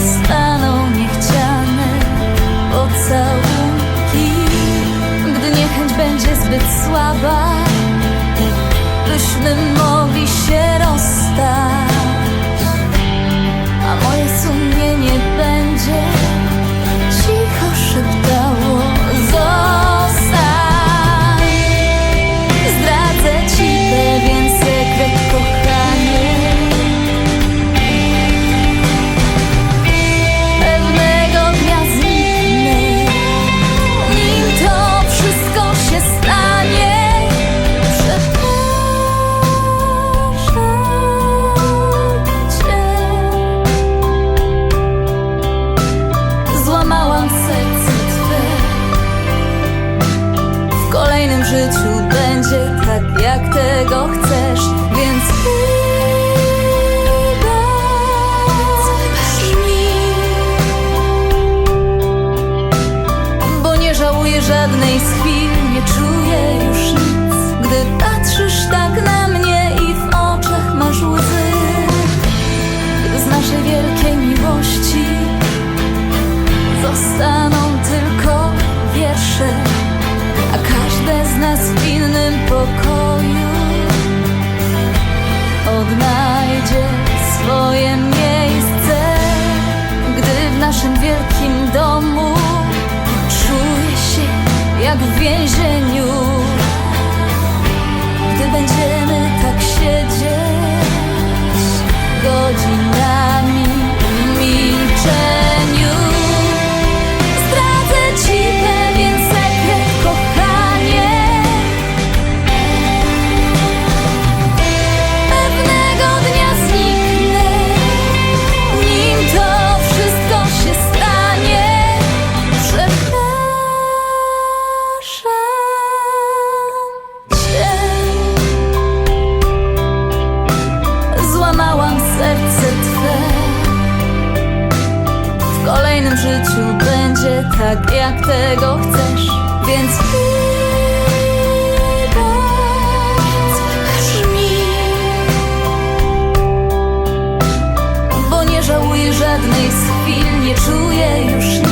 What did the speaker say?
lost. Życiu będzie tak, jak tego chcesz, więc wybacz mi. Bo nie żałuję żadnej z chwil, nie czuję już nic, gdy patrzysz tak na mnie i w oczach masz łzy. Gdy z naszej wielkiej miłości zostaną naszym wielkim domu czuję się jak w więzieniu. Gdy będziemy serce twe. W kolejnym życiu będzie tak, jak tego chcesz, więc wybacz mi. Bo nie żałuję żadnej z chwil, nie czuję już